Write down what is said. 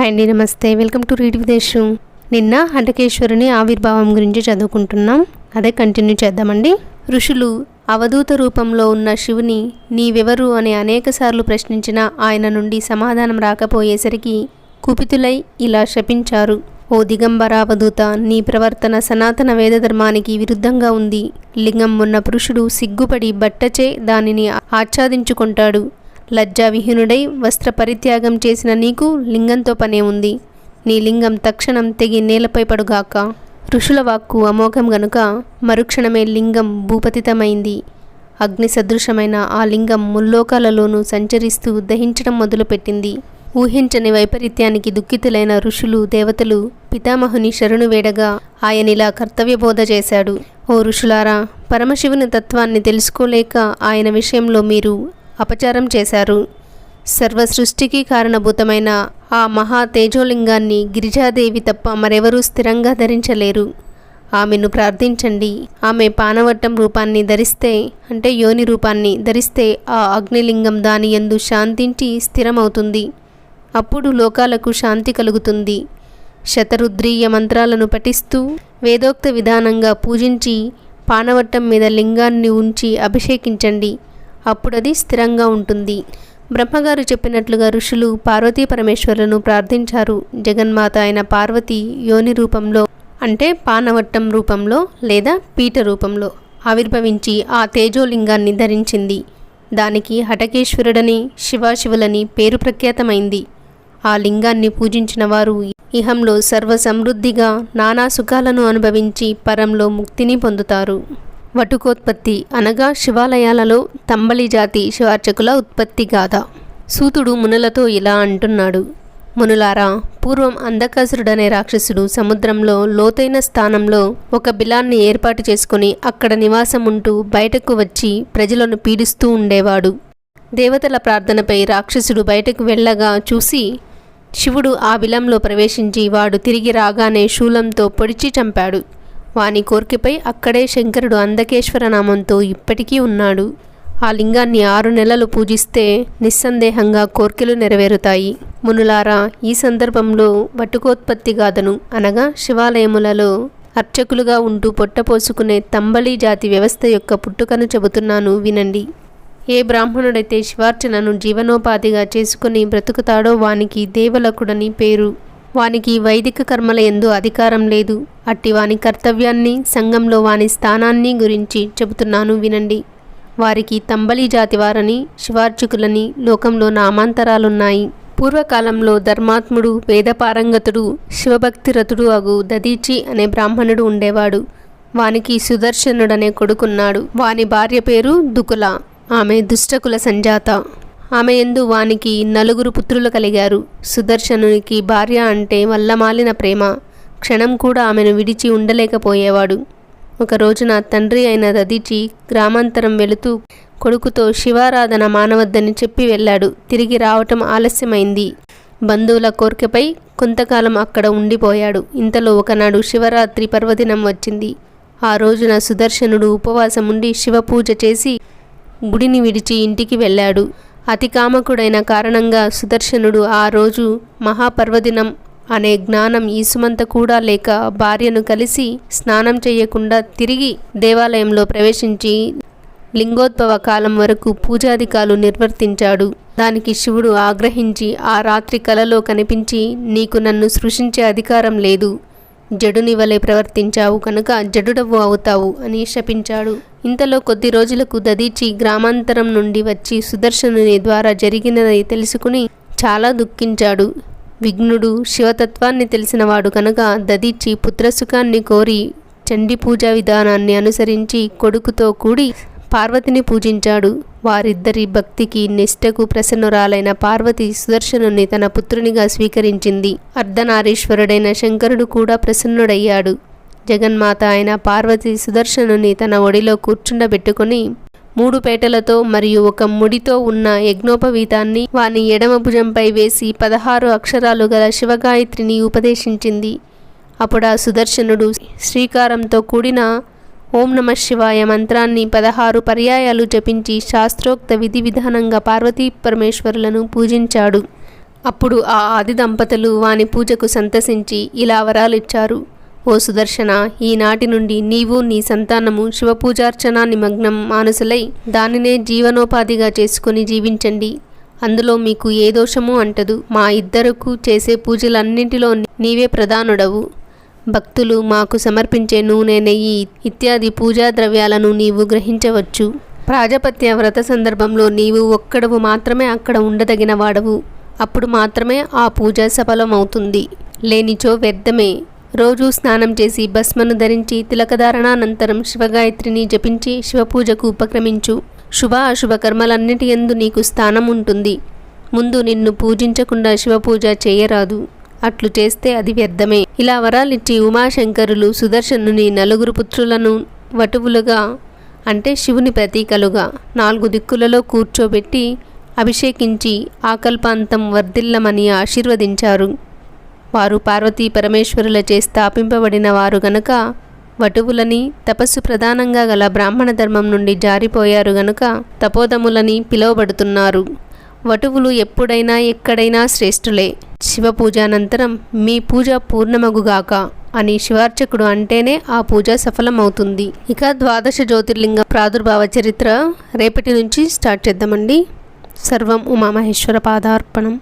Hi అండి నమస్తే. Welcome to read విదేశం. నిన్న హటకేశ్వరుని ఆవిర్భావం గురించి చదువుకుంటున్నాం. అదే కంటిన్యూ చేద్దామండి. ఋషులు అవధూత రూపంలో ఉన్న శివుని నీవెవరు అని అనేకసార్లు ప్రశ్నించిన ఆయన నుండి సమాధానం రాకపోయేసరికి కుపితులై ఇలా శపించారు. ఓ దిగంబర అవధూత నీ ప్రవర్తన సనాతన వేద ధర్మానికి విరుద్ధంగా ఉంది. లింగం ఉన్న పురుషుడు సిగ్గుపడి బట్టచే దానిని ఆచ్ఛాదించుకుంటాడు. లజ్జావిహీనుడై వస్త్ర పరిత్యాగం చేసిన నీకు లింగంతో పనే ఉంది. నీ లింగం తక్షణం తెగి నేలపై పడుగాక. ఋషుల వాక్కు అమోఘం గనుక మరుక్షణమే లింగం భూపతితమైంది. అగ్ని సదృశమైన ఆ లింగం ముల్లోకాలలోనూ సంచరిస్తూ దహించడం మొదలుపెట్టింది. ఊహించని వైపరీత్యానికి దుఃఖితులైన ఋషులు దేవతలు పితామహుని శరణు వేడగా ఆయనిలా కర్తవ్యబోధ చేశాడు. ఓ ఋషులారా పరమశివుని తత్వాన్ని తెలుసుకోలేక ఆయన విషయంలో మీరు అపచారం చేశారు. సర్వ సృష్టికి కారణభూతమైన ఆ మహా తేజోలింగాన్ని గిరిజాదేవి తప్ప మరెవరూ స్థిరంగా ధరించలేరు. ఆమెను ప్రార్థించండి. ఆమె పానవట్టం రూపాన్ని ధరిస్తే అంటే యోని రూపాన్ని ధరిస్తే ఆ అగ్నిలింగం దాని యందు శాంతించి స్థిరమవుతుంది. అప్పుడు లోకాలకు శాంతి కలుగుతుంది. శతరుద్రీయ మంత్రాలను పఠిస్తూ వేదోక్త విధానంగా పూజించి పానవట్టం మీద లింగాన్ని ఉంచి అభిషేకించండి. అప్పుడది స్థిరంగా ఉంటుంది. బ్రహ్మగారు చెప్పినట్లుగా ఋషులు పార్వతీ పరమేశ్వరులను ప్రార్థించారు. జగన్మాత అయిన పార్వతి యోని రూపంలో అంటే పానవట్టం రూపంలో లేదా పీఠ రూపంలో ఆవిర్భవించి ఆ తేజోలింగాన్ని ధరించింది. దానికి హటకేశ్వరుడని శివాశివులని పేరు ప్రఖ్యాతమైంది. ఆ లింగాన్ని పూజించిన వారు ఇహంలో సర్వ సమృద్ధిగా నానా సుఖాలను అనుభవించి పరంలో ముక్తిని పొందుతారు. వటుకోత్పత్తి అనగా శివాలయాలలో తంబలి జాతి శివార్చకుల ఉత్పత్తి గాథ. సూతుడు మునులతో ఇలా అంటున్నాడు. మునులారా పూర్వం అంధకాసురుడనే రాక్షసుడు సముద్రంలో లోతైన స్థానంలో ఒక బిలాన్ని ఏర్పాటు చేసుకుని అక్కడ నివాసం ఉంటూ బయటకు వచ్చి ప్రజలను పీడిస్తూ ఉండేవాడు. దేవతల ప్రార్థనపై రాక్షసుడు బయటకు వెళ్ళగా చూసి శివుడు ఆ బిలంలో ప్రవేశించి వాడు తిరిగి రాగానే శూలంతో పొడిచి చంపాడు. వాని కోరికపై అక్కడే శంకరుడు అందకేశ్వర నామంతో ఇప్పటికీ ఉన్నాడు. ఆ లింగాన్ని ఆరు నెలలు పూజిస్తే నిస్సందేహంగా కోర్కెలు నెరవేరుతాయి. మునులారా ఈ సందర్భంలో వటుకోత్పత్తి గాథను అనగా శివాలయములలో అర్చకులుగా ఉంటూ పొట్టపోసుకునే తంబళి జాతి వ్యవస్థ యొక్క పుట్టుకను చెబుతున్నాను వినండి. ఏ బ్రాహ్మణుడైతే శివార్చనను జీవనోపాధిగా చేసుకుని బ్రతుకుతాడో వానికి దేవలకుడని పేరు. వానికి వైదిక కర్మల ఎందు అధికారం లేదు. అట్టి వాని కర్తవ్యాన్ని సంఘంలో వాని స్థానాన్ని గురించి చెబుతున్నాను వినండి. వారికి తంబలి జాతివారని శివార్చకులని లోకంలో నామాంతరాలున్నాయి. పూర్వకాలంలో ధర్మాత్ముడు వేదపారంగతుడు శివభక్తిరతుడు అగు దదీచి అనే బ్రాహ్మణుడు ఉండేవాడు. వానికి సుదర్శనుడనే కొడుకున్నాడు. వాని భార్య పేరు దుకుల. ఆమె దుష్టకుల సంజాత. ఆమె ఎందు వానికి నలుగురు పుత్రులు కలిగారు. సుదర్శనునికి భార్య అంటే వల్లమాలిన ప్రేమ. క్షణం కూడా ఆమెను విడిచి ఉండలేకపోయేవాడు. ఒక రోజున తండ్రి అయిన దదిచి గ్రామాంతరం వెళుతూ కొడుకుతో శివారాధన మానవద్దని చెప్పి వెళ్ళాడు. తిరిగి రావటం ఆలస్యమైంది. బంధువుల కోరికపై కొంతకాలం అక్కడ ఉండిపోయాడు. ఇంతలో ఒకనాడు శివరాత్రి పర్వదినం వచ్చింది. ఆ రోజున సుదర్శనుడు ఉపవాసం ఉండి శివపూజ చేసి గుడిని విడిచి ఇంటికి వెళ్ళాడు. అతి కామకుడైన కారణంగా సుదర్శనుడు ఆ రోజు మహాపర్వదినం అనే జ్ఞానం ఈసుమంత కూడా లేక భార్యను కలిసి స్నానం చేయకుండా తిరిగి దేవాలయంలో ప్రవేశించి లింగోద్భవ కాలం వరకు పూజాధికాలు నిర్వర్తించాడు. దానికి శివుడు ఆగ్రహించి ఆ రాత్రి కలలో కనిపించి నీకు నన్ను సృష్టించే అధికారం లేదు. జడుని వలె ప్రవర్తించావు కనుక జడుడవు అవుతావు అని శపించాడు. ఇంతలో కొద్ది రోజులకు దదీచి గ్రామాంతరం నుండి వచ్చి సుదర్శనుని ద్వారా జరిగినది తెలుసుకుని చాలా దుఃఖించాడు. విఘ్నుడు శివతత్వాన్ని తెలిసినవాడు కనుక దదీచి పుత్రసుఖాన్ని కోరి చండీ పూజా విధానాన్ని అనుసరించి కొడుకుతో కూడి పార్వతిని పూజించాడు. వారిద్దరి భక్తికి నిష్టకు ప్రసన్నురాలైన పార్వతి సుదర్శనుని తన పుత్రునిగా స్వీకరించింది. అర్ధనారీశ్వరుడైన శంకరుడు కూడా ప్రసన్నుడయ్యాడు. జగన్మాత అయిన పార్వతి సుదర్శనుని తన ఒడిలో కూర్చుండబెట్టుకుని మూడు పేటలతో మరియు ఒక ముడితో ఉన్న యజ్ఞోపవీతాన్ని వాని ఎడమ భుజంపై వేసి పదహారు అక్షరాలు గల శివగాయత్రిని ఉపదేశించింది. అప్పుడు ఆ సుదర్శనుడు శ్రీకారంతో కూడిన ఓం నమ శివాయ మంత్రాన్ని పదహారు పర్యాయాలు జపించి శాస్త్రోక్త విధి విధానంగా పార్వతీ పరమేశ్వరులను పూజించాడు. అప్పుడు ఆ ఆది దంపతులు వాని పూజకు సంతసించి ఇలా వరాలిచ్చారు. ఓ సుదర్శన ఈనాటి నుండి నీవు నీ సంతానము శివపూజార్చన నిమగ్నం మానుసులై దానినే జీవనోపాధిగా చేసుకుని జీవించండి. అందులో మీకు ఏ దోషము అంటదు. మా ఇద్దరకు చేసే పూజలన్నింటిలో నీవే ప్రధానుడవు. భక్తులు మాకు సమర్పించే నూనె నెయ్యి ఇత్యాది పూజా ద్రవ్యాలను నీవు గ్రహించవచ్చు. ప్రాజపత్య వ్రత సందర్భంలో నీవు ఒక్కడవు మాత్రమే అక్కడ ఉండదగిన వాడవు. అప్పుడు మాత్రమే ఆ పూజ సఫలమవుతుంది. లేనిచో వ్యర్థమే. రోజు స్నానం చేసి భస్మను ధరించి తిలకధారణానంతరం శివగాయత్రిని జపించి శివపూజకు ఉపక్రమించు. శుభ అశుభ కర్మలన్నిటి ఎందు నీకు స్థానం ఉంటుంది ముందు నిన్ను పూజించకుండా శివపూజ చేయరాదు. అట్లు చేస్తే అది వ్యర్థమే. ఇలా వరాలిచ్చి ఉమాశంకరులు సుదర్శనుని నలుగురు పుత్రులను వటువులుగా అంటే శివుని ప్రతీకలుగా నాలుగు దిక్కులలో కూర్చోబెట్టి అభిషేకించి ఆకల్పాంతం వర్ధిల్లమని ఆశీర్వదించారు. వారు పార్వతీ పరమేశ్వరులచే స్థాపింపబడిన వారు గనుక వటువులని తపస్సు ప్రధానంగా గల బ్రాహ్మణ ధర్మం నుండి జారిపోయారు గనుక తపోదములని పిలువబడుతున్నారు. వటువులు ఎప్పుడైనా ఎక్కడైనా శ్రేష్ఠులే. శివ పూజానంతరం మీ పూజ పూర్ణమగుగాక అని శివార్చకుడు అంటేనే ఆ పూజ సఫలమవుతుంది. ఇక ద్వాదశ జ్యోతిర్లింగ ప్రాదుర్భావ చరిత్ర రేపటి నుంచి స్టార్ట్ చేద్దామండి. సర్వం ఉమామహేశ్వర పాదార్పణం.